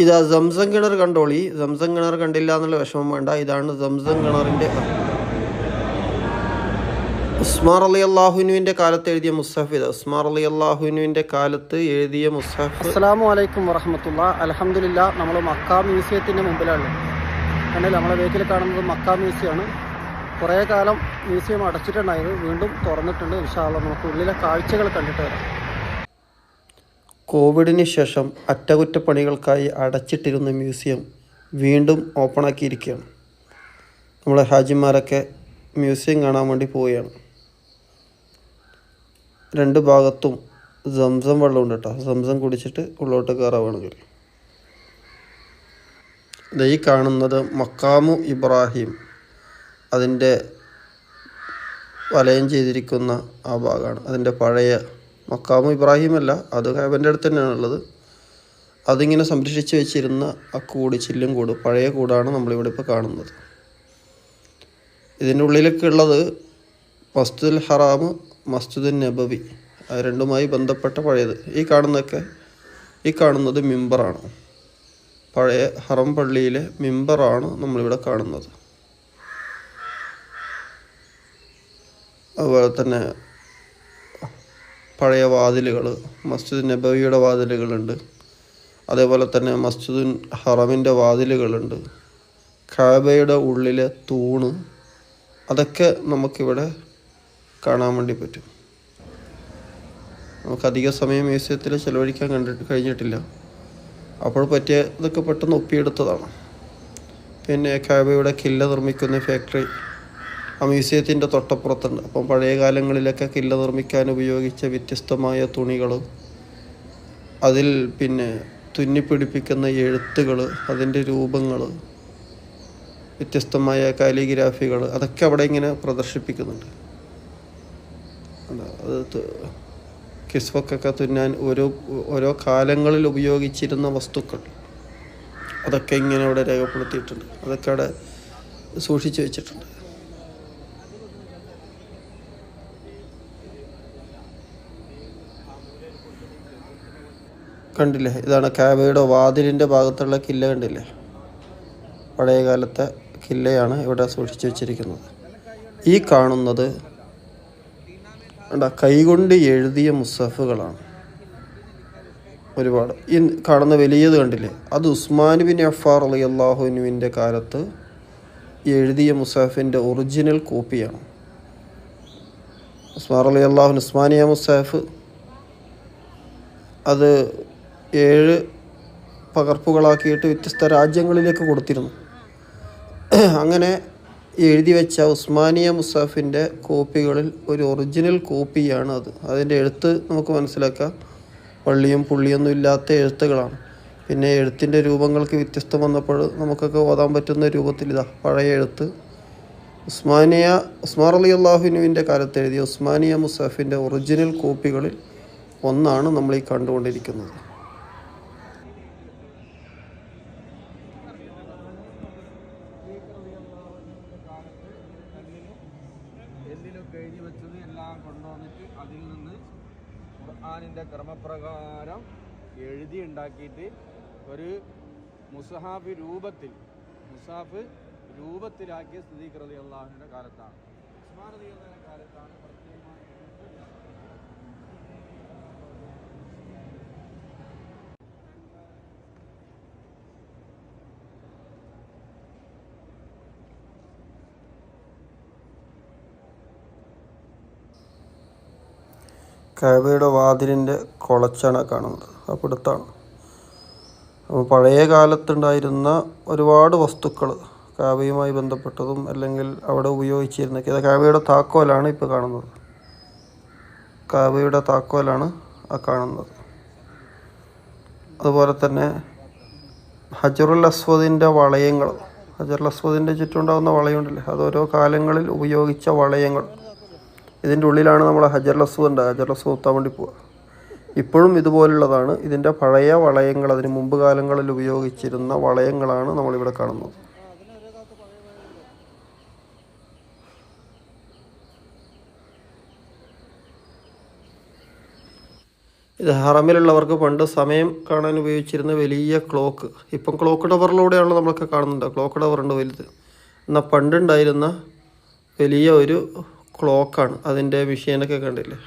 ഇതാ സംസം കിണർ കണ്ടോളി. സംസം കിണർ കണ്ടില്ല എന്നുള്ള വിഷമം വേണ്ട. ഇതാണ് സംസം കിണറിന്റെ ഉസ്മാർ അലി അള്ളാഹുനുവിന്റെ കാലത്ത് എഴുതിയ മുസ്ഹഫ് ഇത്. ഉസ്മാർ അലി അള്ളാഹുനുവിന്റെ കാലത്ത് എഴുതിയ മുസ്ഹഫ്. അസ്സാം വലൈക്കും വറഹമത്തുള്ള. അലഹമില്ല നമ്മൾ മക്ക മ്യൂസിയത്തിന്റെ മുമ്പിലാണ്. കണ്ടില്ല? നമ്മളെ വേക്കിൽ കാണുന്നത് മക്ക മ്യൂസിയമാണ് കുറേ കാലം മ്യൂസിയം അടച്ചിട്ടുണ്ടായത് വീണ്ടും തുറന്നിട്ടുണ്ട്. വിശാല നമുക്ക് ഉള്ളിലെ കാഴ്ചകൾ കണ്ടിട്ട് വരാം. കോവിഡിന് ശേഷം അറ്റകുറ്റപ്പണികൾക്കായി അടച്ചിട്ടിരുന്ന മ്യൂസിയം വീണ്ടും ഓപ്പണാക്കിയിരിക്കുകയാണ്. നമ്മളെ ഹാജിമാരൊക്കെ മ്യൂസിയം കാണാൻ വേണ്ടി പോവുകയാണ്. രണ്ട് ഭാഗത്തും സംസം വെള്ളമുണ്ട് കേട്ടോ. സംസം കുടിച്ചിട്ട് ഉള്ളോട്ട് കയറാവുകയാണെങ്കിൽ. ഈ കാണുന്നത് മക്കാമു ഇബ്രാഹിം അതിന്റെ വലയം ചെയ്തിരിക്കുന്ന ആ ഭാഗമാണ്. അതിന്റെ പഴയ മക്കാമു ഇബ്രാഹിം അല്ല അത് ഹാബന്റെ അടുത്ത് തന്നെയാണ് ഉള്ളത്. അതിങ്ങനെ സംരക്ഷിച്ച് വെച്ചിരുന്ന ആ കൂട് ചില്ലും കൂട് പഴയ കൂടാണ് നമ്മളിവിടെ ഇപ്പോൾ കാണുന്നത്. ഇതിന്റെ ഉള്ളിലൊക്കെ ഉള്ളത് മസ്ജിദുൽ ഹറാം മസ്ജിദുൽ നബവി അത് രണ്ടുമായി ബന്ധപ്പെട്ട പഴയത്. ഈ കാണുന്നതൊക്കെ ഈ കാണുന്നത് മിമ്പറാണ്. പഴയ ഹറം പള്ളിയിലെ മിമ്പറാണ് നമ്മളിവിടെ കാണുന്നത്. അതുപോലെ തന്നെ പഴയ വാതിലുകൾ മസ്ജിദ് നബവിയുടെ വാതിലുകളുണ്ട്. അതേപോലെ തന്നെ മസ്ജിദ് ഹറമിന്റെ വാതിലുകളുണ്ട്. ഖാബയുടെ ഉള്ളിലെ തൂണ് അതൊക്കെ നമുക്കിവിടെ കാണാൻ വേണ്ടി പറ്റും. നമുക്ക് അധിക സമയം മ്യൂസിയത്തിൽ ചിലവഴിക്കാൻ കണ്ടിട്ട് കഴിഞ്ഞിട്ടില്ല. അപ്പോൾ പറ്റിയ ഇതൊക്കെ പെട്ടെന്ന് ഒപ്പിയെടുത്തതാണ്. പിന്നെ ഖാബയുടെ കില്ല നിർമ്മിക്കുന്ന ഫാക്ടറി ആ മ്യൂസിയത്തിന്റെ തൊട്ടപ്പുറത്തുണ്ട്. അപ്പം പഴയ കാലങ്ങളിലൊക്കെ കില്ല നിർമ്മിക്കാൻ ഉപയോഗിച്ച വ്യത്യസ്തമായ തുണികൾ അതിൽ പിന്നെ തുന്നിപ്പിടിപ്പിക്കുന്ന എഴുത്തുകൾ അതിന്റെ രൂപങ്ങൾ വ്യത്യസ്തമായ കാലിഗ്രാഫികൾ അതൊക്കെ അവിടെ ഇങ്ങനെ പ്രദർശിപ്പിക്കുന്നുണ്ട്. അതാ, കിസ്വക്കൊക്കെ തുന്നാൻ ഓരോ ഓരോ കാലങ്ങളിൽ ഉപയോഗിച്ചിരുന്ന വസ്തുക്കൾ. അതൊക്കെ ഇങ്ങനെ അവിടെ രേഖപ്പെടുത്തിയിട്ടുണ്ട്. അതൊക്കെ അവിടെ സൂക്ഷിച്ചു വെച്ചിട്ടുണ്ട്. കണ്ടില്ലേ? ഇതാണ് കാബയുടെ വാതിലിന്റെ ഭാഗത്തുള്ള കില്ല കണ്ടില്ലേ? പഴയ കാലത്തെ കില്ലയാണ് ഇവിടെ സൂക്ഷിച്ചു വച്ചിരിക്കുന്നത്. ഈ കാണുന്നത് കൈകൊണ്ട് എഴുതിയ മുസഫുകളാണ്. ഒരുപാട്. ഈ കാണുന്ന വലിയത് കണ്ടില്ലേ? അത് ഉസ്മാൻ ബിൻ അഫാർ അലി അള്ളാഹുനുവിന്റെ കാലത്ത് എഴുതിയ മുസാഫിന്റെ ഒറിജിനൽ കോപ്പിയാണ്. ഉസ്മാൻ അലി അള്ളാഹുൻ ഉസ്മാനിയ മുസാഫ് അത് ഏഴ് പകർപ്പുകളാക്കിയിട്ട് വ്യത്യസ്ത രാജ്യങ്ങളിലേക്ക് കൊടുത്തിരുന്നു. അങ്ങനെ എഴുതി വെച്ച ഉസ്മാനിയ മുസാഫിന്റെ കോപ്പികളിൽ ഒരു ഒറിജിനൽ കോപ്പിയാണ് അത്. അതിന്റെ എഴുത്ത് നമുക്ക് മനസ്സിലാക്കാം. പള്ളിയും പുള്ളിയൊന്നും ഇല്ലാത്ത എഴുത്തുകളാണ്. പിന്നെ എഴുത്തിന്റെ രൂപങ്ങൾക്ക് വ്യത്യസ്തം വന്നപ്പോൾ നമുക്കൊക്കെ ഓതാൻ പറ്റുന്ന രൂപത്തിൽ ഇതാ പഴയ എഴുത്ത്. ഉസ്മാനിയ ഉസ്മാർ അലി അള്ളാഹുനുവിന്റെ കാലത്ത് എഴുതിയ ഉസ്മാനിയ മുസാഫിന്റെ ഒറിജിനൽ കോപ്പികളിൽ ഒന്നാണ് നമ്മൾ ഈ കണ്ടുകൊണ്ടിരിക്കുന്നത്. എല്ലിലൊക്കെ എഴുതി വെച്ചത് എല്ലാം കൊണ്ടുവന്നിട്ട് അതിൽ നിന്ന് ഖുർആാനിന്റെ ക്രമപ്രകാരം എഴുതി ഉണ്ടാക്കിയിട്ട് ഒരു മുസഹാഫ് രൂപത്തിൽ മുസാഫ് രൂപത്തിലാക്കിയ സ്ഥിതി കൃതി അള്ളാഹുവിന്റെ കാലത്താണ്. ഉസ്മാൻ കാലത്താണ് പ്രത്യേകമായി കാബയുടെ വാതിലിന്റെ കുളച്ചാണ് കാണുന്നത്. അപ്പോൾ അടുത്താണ്. അപ്പോൾ പഴയ കാലത്തുണ്ടായിരുന്ന ഒരുപാട് വസ്തുക്കൾ കാവയുമായി ബന്ധപ്പെട്ടതും അല്ലെങ്കിൽ അവിടെ ഉപയോഗിച്ചിരുന്ന ഇത് കാബയുടെ താക്കോലാണ് ഇപ്പോൾ കാണുന്നത്. കാവയുടെ താക്കോലാണ് ആ കാണുന്നത്. അതുപോലെ തന്നെ ഹജറുൽ അസ്വദിന്റെ വളയങ്ങൾ. ഹജറുൽ അസ്വദിന്റെ ചുറ്റുണ്ടാകുന്ന വളയമുണ്ടല്ലേ അതോരോ കാലങ്ങളിൽ ഉപയോഗിച്ച വളയങ്ങൾ. ഇതിന്റെ ഉള്ളിലാണ് നമ്മൾ ഹജർ ഉണ്ട്. ഹജർ ലസു വേണ്ടി പോവുക ഇപ്പോഴും ഇതുപോലുള്ളതാണ്. ഇതിന്റെ പഴയ വളയങ്ങൾ അതിന് മുമ്പ് കാലങ്ങളിൽ ഉപയോഗിച്ചിരുന്ന വളയങ്ങളാണ് നമ്മളിവിടെ കാണുന്നത്. ഇത് ഹറമിലുള്ളവർക്ക് പണ്ട് സമയം കാണാൻ ഉപയോഗിച്ചിരുന്ന വലിയ ക്ലോക്ക്. ഇപ്പം ക്ലോക്ക് ടവറിലൂടെയാണല്ലോ നമ്മളൊക്കെ കാണുന്നുണ്ട്. ക്ലോക്ക് ടവർ ഉണ്ട് വലുത്. എന്നാൽ പണ്ടുണ്ടായിരുന്ന വലിയ ഒരു ക്ലോക്കാണ്. അതിന്റെ മെഷീനൊക്കെ കണ്ടില്ലേ?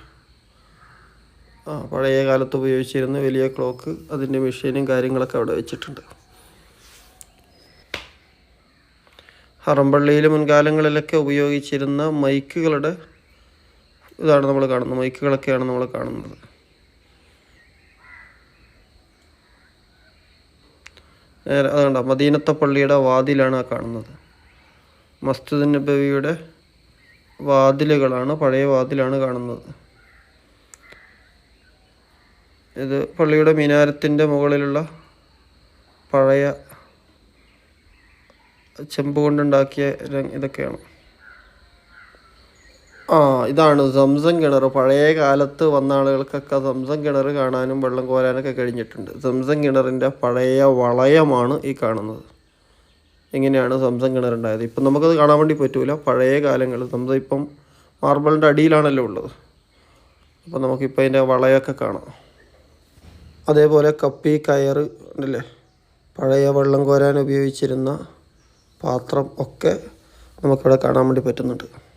ആ പഴയ കാലത്ത് ഉപയോഗിച്ചിരുന്ന വലിയ ക്ലോക്ക് അതിന്റെ മെഷീനും കാര്യങ്ങളൊക്കെ അവിടെ വെച്ചിട്ടുണ്ട്. ഹറമ്പള്ളിയിൽ മുൻകാലങ്ങളിലൊക്കെ ഉപയോഗിച്ചിരുന്ന മൈക്കുകളുടെ ഇതാണ് നമ്മൾ കാണുന്നത്. മൈക്കുകളൊക്കെയാണ് നമ്മൾ കാണുന്നത്. നേരെ അതുകൊണ്ട് മദീനത്തെ പള്ളിയുടെ വാതിലാണ് ആ കാണുന്നത്. മസ്ജിദ് നബവിയുടെ വാതിലുകളാണ് പഴയ വാതിലാണ് കാണുന്നത്. ഇത് പള്ളിയുടെ മിനാരത്തിന്റെ മുകളിലുള്ള പഴയ ചെമ്പ് കൊണ്ടുണ്ടാക്കിയ ഇതൊക്കെയാണ്. ആ ഇതാണ് സംസം കിണർ. പഴയ കാലത്ത് വന്ന ആളുകൾക്കൊക്കെ സംസം കിണർ കാണാനും വെള്ളം കോരാനൊക്കെ കഴിഞ്ഞിട്ടുണ്ട്. സംസം കിണറിന്റെ പഴയ വളയമാണ് ഈ കാണുന്നത്. എങ്ങനെയാണ് സംസം കിണർ ഉണ്ടായത് ഇപ്പം നമുക്കത് കാണാൻ വേണ്ടി പറ്റൂല. പഴയ കാലങ്ങളിൽ ഇപ്പം മാർബിളിന്റെ അടിയിലാണല്ലോ ഉള്ളത്. അപ്പം നമുക്കിപ്പോൾ അതിന്റെ വളയൊക്കെ കാണാം. അതേപോലെ കപ്പി കയർ ഉണ്ടല്ലേ? പഴയ വെള്ളം കോരാൻ ഉപയോഗിച്ചിരുന്ന പാത്രം ഒക്കെ നമുക്കിവിടെ കാണാൻ വേണ്ടി പറ്റുന്നുണ്ട്.